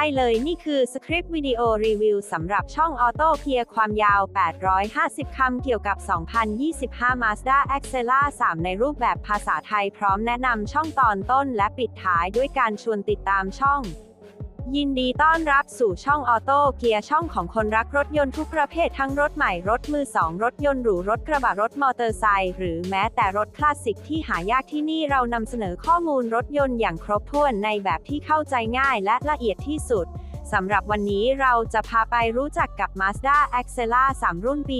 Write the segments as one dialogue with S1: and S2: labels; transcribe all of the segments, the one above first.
S1: ได้เลยนี่คือสคริปต์วิดีโอรีวิวสำหรับช่องออโต้เพียความยาว 850 คำเกี่ยวกับ 2025 Mazda Axela 3 ในรูปแบบภาษาไทยพร้อมแนะนำช่องตอนต้นและปิดท้ายด้วยการชวนติดตามช่อง ยินดีต้อนรับสู่ช่องออโต้เกียร์ช่องของคนรักรถยนต์ทุกประเภททั้งรถใหม่ รถมือสอง รถยนต์หรู รถกระบะรถมอเตอร์ไซค์หรือแม้แต่รถคลาสสิกที่หายากที่นี่เรานำเสนอข้อมูลรถยนต์อย่างครบถ้วนในแบบที่เข้าใจง่ายและละเอียดที่สุด สำหรับวันนี้เราจะพาไปรู้จักกับ Mazda Axela 3 รุ่นปี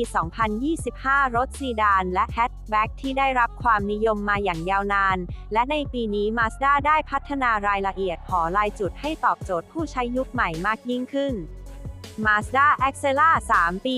S1: 2025 รถซีดานและแฮชแบ็กที่ได้รับความนิยมมาอย่างยาวนาน และในปีนี้ Mazda ได้พัฒนารายละเอียดหอลายจุดให้ตอบโจทย์ผู้ใช้ยุคใหม่มากยิ่งขึ้น Mazda Axela 3 ปี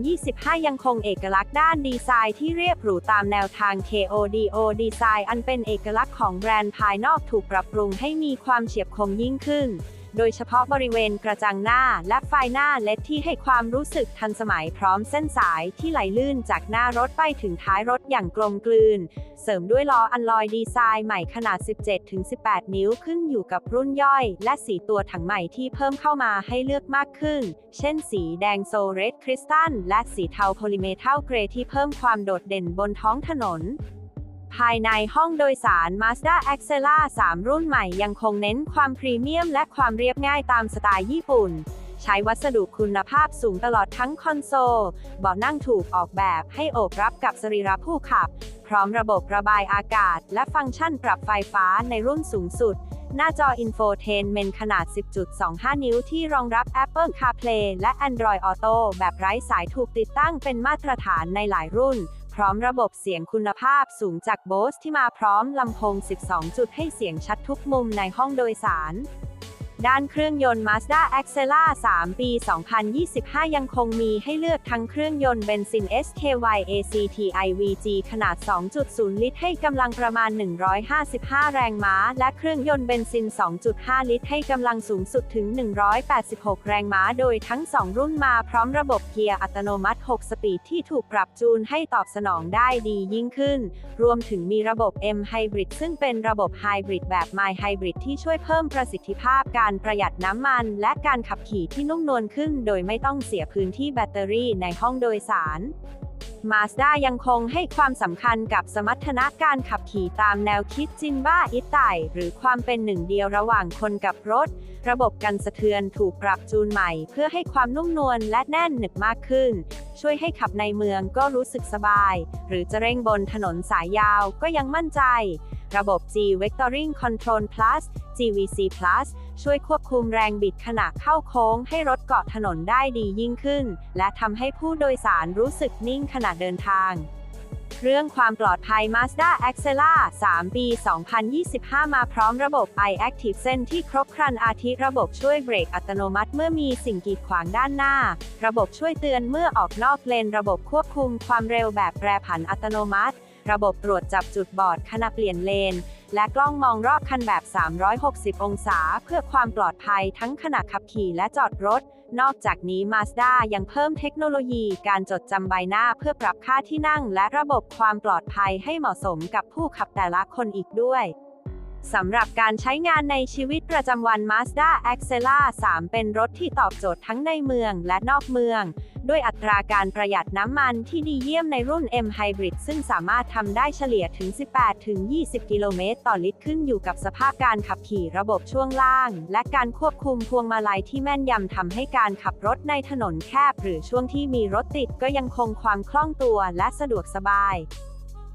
S1: 2025 ยังคงเอกลักษณ์ด้านดีไซน์ที่เรียบหรูตามแนวทาง KODO ดีไซน์อันเป็นเอกลักษณ์ของแบรนด์ภายนอกถูกปรับปรุงให้มีความเฉียบคมยิ่งขึ้น โดยเฉพาะบริเวณกระจังหน้าและไฟหน้าเล็ดที่ให้ความรู้สึกทันสมัยพร้อมเส้นสายที่ไหลลื่นจากหน้ารถไปถึงท้ายรถอย่างกลมกลืน เสริมด้วยล้ออันลอยดีไซน์ใหม่ขนาด 17-18 นิ้วขึ้นอยู่กับรุ่นย่อย และสีตัวถังใหม่ที่เพิ่มเข้ามาให้เลือกมากขึ้น เช่นสีแดงโซเรดคริสตัลและสีเทาโพลิเมทัลเกรที่เพิ่มความโดดเด่นบนท้องถนน ภายในห้องโดยสาร Mazda Axela 3 รุ่นใหม่ยังคงเน้นความพรีเมียมและความเรียบง่ายตามสไตล์ญี่ปุ่น ใช้วัสดุคุณภาพสูงตลอดทั้งคอนโซลเบาะนั่งถูกออกแบบให้โอบรับกับสรีระผู้ขับ พร้อมระบบระบายอากาศ และฟังก์ชันปรับไฟฟ้าในรุ่นสูงสุด หน้าจอ Infotainment ขนาด 10.25 นิ้วที่รองรับ Apple CarPlay และ Android Auto แบบไร้สายถูกติดตั้งเป็นมาตรฐานในหลายรุ่น พร้อมระบบเสียงคุณภาพสูงจาก Bose ที่มาพร้อมลำโพง 12 จุดให้เสียงชัดทุกมุมในห้องโดยสาร ด้านเครื่องยนต์ Mazda Axela 3 ปี 2025 ยังคงมีให้เลือกทั้งเครื่องยนต์เบนซิน SKY ACTI VG ขนาด 2.0 ลิตร ให้กำลังประมาณ 155 แรงม้า และเครื่องยนต์เบนซิน 2.5 ลิตร ให้กำลังสูงสุดถึง 186 แรงม้า โดยทั้ง 2 รุ่นมาพร้อมระบบเกียร์อัตโนมัติ 6 สปีดที่ถูกปรับจูนให้ตอบสนองได้ดียิ่งขึ้น รวมถึงมีระบบ M Hybrid ซึ่งเป็นระบบไฮบริดแบบ My Hybrid ที่ช่วยเพิ่มประสิทธิภาพการการประหยัดน้ำมัน และการขับขี่ที่นุ่มนวลขึ้น โดยไม่ต้องเสียพื้นที่แบตเตอรี่ในห้องโดยสาร Mazda ยังคงให้ความสำคัญกับสมรรถนะการขับขี่ตามแนวคิดจินบ้าอิตไตหรือความเป็นหนึ่งเดียวระหว่างคนกับรถ ระบบกันสะเทือนถูกปรับจูนใหม่ เพื่อให้ความนุ่มนวลและแน่นหนึบมากขึ้น ช่วยให้ขับในเมืองก็รู้สึกสบาย หรือจะเร่งบนถนนสายยาวก็ยังมั่นใจ ระบบ G Vectoring Control Plus GVC Plus ช่วยควบคุมแรงบิดขณะเข้าโค้งให้รถเกาะถนนได้ดียิ่งขึ้น และทำให้ผู้โดยสารรู้สึกนิ่งขณะเดินทางเรื่องความปลอดภัย Mazda Axela 3 ปี 2025 มาพร้อมระบบ iActive Sense ที่ครบครันอาทิระบบช่วยเบรกอัตโนมัติเมื่อมีสิ่งกีดขวางด้านหน้า ระบบช่วยเตือนเมื่อออกนอกเลน ระบบควบคุมความเร็วแบบแปรผันอัตโนมัติ ระบบตรวจจับจุดบอดขณะเปลี่ยนเลน และกล้องมองรอบคันแบบ 360 องศา เพื่อความปลอดภัยทั้งขณะขับขี่และจอดรถ นอกจากนี้ Mazda ยังเพิ่มเทคโนโลยีการจดจำใบหน้าเพื่อปรับค่าที่นั่ง และระบบความปลอดภัยให้เหมาะสมกับผู้ขับแต่ละคนอีกด้วย สำหรับการใช้งานในชีวิตประจำวัน Mazda Axela 3 เป็นรถที่ตอบโจทย์ทั้งในเมืองและนอกเมือง ด้วยอัตราการประหยัดน้ำมันที่ดีเยี่ยมในรุ่น M Hybrid ซึ่งสามารถทำได้เฉลี่ยถึง 18-20 กิโลเมตรต่อลิตรขึ้นอยู่กับสภาพการขับขี่ระบบช่วงล่าง และการควบคุมพวงมาลัยที่แม่นยำทำให้การขับรถในถนนแคบ หรือช่วงที่มีรถติดก็ยังคงความคล่องตัวและสะดวกสบาย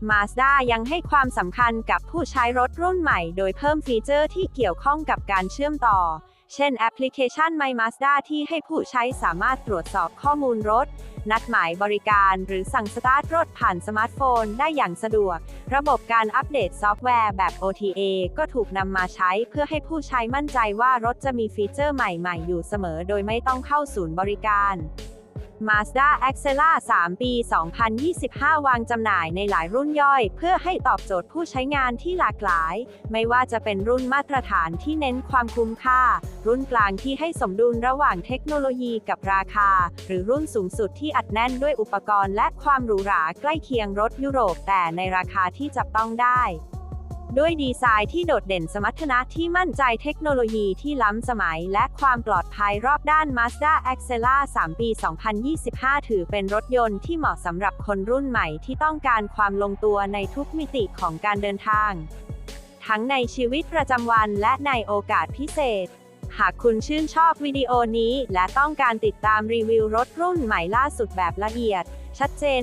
S1: Mazda ยังให้ความสำคัญกับผู้ใช้รถรุ่นใหม่ โดยเพิ่มฟีเจอร์ที่เกี่ยวข้องกับการเชื่อมต่อ เช่นแอปพลิเคชัน My Mazda ที่ให้ผู้ใช้สามารถตรวจสอบข้อมูลรถ นัดหมายบริการ หรือสั่งสตาร์ทรถผ่านสมาร์ทโฟนได้อย่างสะดวก ระบบการอัปเดตซอฟต์แวร์แบบ OTA ก็ถูกนำมาใช้เพื่อให้ผู้ใช้มั่นใจว่ารถจะมีฟีเจอร์ใหม่ๆ อยู่เสมอ โดยไม่ต้องเข้าศูนย์บริการ Mazda Axela 3 ปี 2025 วางจำหน่ายในหลายรุ่นย่อย เพื่อให้ตอบโจทย์ผู้ใช้งานที่หลากหลาย ไม่ว่าจะเป็นรุ่นมาตรฐานที่เน้นความคุ้มค่า รุ่นกลางที่ให้สมดุลระหว่างเทคโนโลยีกับราคา หรือรุ่นสูงสุดที่อัดแน่นด้วยอุปกรณ์และความหรูหราใกล้เคียงรถยุโรปแต่ในราคาที่จับต้องได้ ด้วยดีไซน์ที่โดดเด่นสมรรถนะที่มั่นใจเทคโนโลยีที่ล้ำสมัย และความปลอดภัยรอบด้าน Mazda Axela 3 ปี 2025 ถือเป็นรถยนต์ที่เหมาะสำหรับคนรุ่นใหม่ที่ต้องการความลงตัวในทุกมิติของการเดินทาง ทั้งในชีวิตประจำวันและในโอกาสพิเศษ หากคุณชื่นชอบวิดีโอนี้ และต้องการติดตามรีวิวรถรุ่นใหม่ล่าสุดแบบละเอียด ชัดเจน